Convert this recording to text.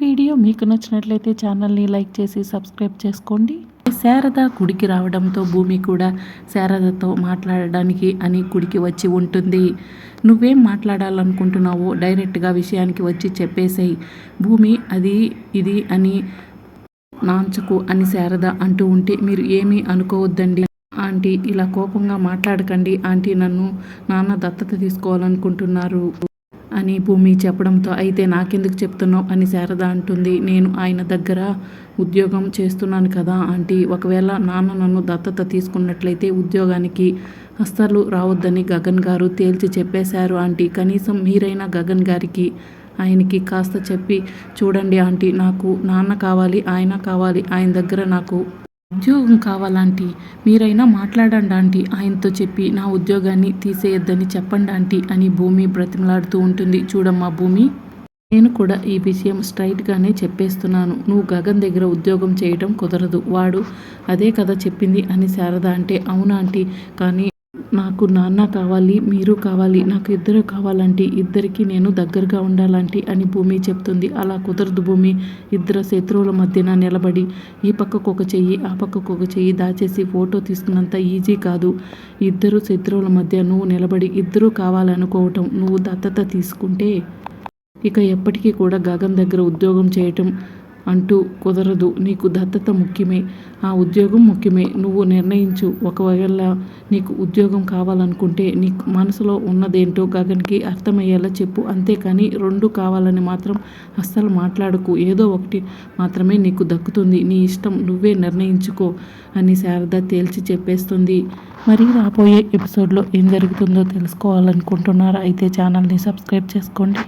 Video మీకు నచ్చినట్లయితే ఛానల్ని లైక్ చేసి సబ్స్క్రైబ్ చేసుకోండి. శారద గుడికి రావడంతో భూమి కూడా శారదతో మాట్లాడడానికి అని గుడికి వచ్చి ఉంటుంది. నువ్వేం మాట్లాడాలనుకుంటున్నావో డైరెక్ట్గా విషయానికి వచ్చి చెప్పేసేయి. భూమి అది ఇది అని నాంచకు అని శారద అంటూ ఉంటే మీరు ఏమీ అనుకోవద్దండి. ఆంటీ ఇలా కోపంగా మాట్లాడకండి. ఆంటీ నన్ను నాన్న దత్తత తీసుకోవాలనుకుంటున్నారు. అని భూమి చెప్పడంతో అయితే నాకెందుకు చెప్తున్నావు అని శారద అంటుంది. నేను ఆయన దగ్గర ఉద్యోగం చేస్తున్నాను కదా ఆంటీ ఒకవేళ నాన్న నన్ను దత్తత తీసుకున్నట్లయితే ఉద్యోగానికి అస్సలు రావద్దని గగన్ గారు తేల్చి చెప్పేశారు ఆంటీ. కనీసం మీరైనా గగన్ గారికి ఆయనకి కాస్త చెప్పి చూడండి ఆంటీ నాకు నాన్న కావాలి ఆయన కావాలి ఆయన దగ్గర నాకు ఉద్యోగం కావాలాంటీ మీరైనా మాట్లాడండి ఆంటీ ఆయనతో చెప్పి నా ఉద్యోగాన్ని తీసేయొద్దని చెప్పండి ఆంటీ అని భూమి బ్రతిమలాడుతూ ఉంటుంది. చూడమ్మా భూమి నేను కూడా ఈ విషయం స్ట్రైట్గానే చెప్పేస్తున్నాను. నువ్వు గగన్ దగ్గర ఉద్యోగం చేయడం కుదరదు. వాడు అదే కదా చెప్పింది అని శారద అంటే అవునా ఆంటీ? కానీ నాకు నాన్న కావాలి మీరు కావాలి నాకు ఇద్దరు కావాలంటే ఇద్దరికి నేను దగ్గరగా ఉండాలంటే అని భూమి చెప్తుంది. అలా కుదరదు భూమి. ఇద్దరు శత్రువుల మధ్యన నిలబడి ఈ పక్కకు ఒక చెయ్యి ఆ పక్కకు ఒక చెయ్యి దాచేసి ఫోటో తీసుకున్నంత ఈజీ కాదు. ఇద్దరు శత్రువుల మధ్య నువ్వు నిలబడి ఇద్దరూ కావాలనుకోవటం నువ్వు దత్తత తీసుకుంటే ఇక ఎప్పటికీ కూడా గగన్ దగ్గర ఉద్యోగం చేయటం అంటూ కుదరదు. నీకు దత్తత ముఖ్యమే. ఆ ఉద్యోగం ముఖ్యమే. నువ్వు నిర్ణయించు. ఒకవేళ నీకు ఉద్యోగం కావాలనుకుంటే నీకు మనసులో ఉన్నదేంటో గగన్కి అర్థమయ్యేలా చెప్పు. అంతేకాని రెండు కావాలని మాత్రం అస్సలు మాట్లాడకు. ఏదో ఒకటి మాత్రమే నీకు దక్కుతుంది. నీ ఇష్టం నువ్వే నిర్ణయించుకో అని శారద తేల్చి చెప్పేస్తుంది. మరి రాబోయే ఎపిసోడ్లో ఏం జరుగుతుందో తెలుసుకోవాలనుకుంటున్నారా? అయితే ఛానల్ని సబ్స్క్రైబ్ చేసుకోండి.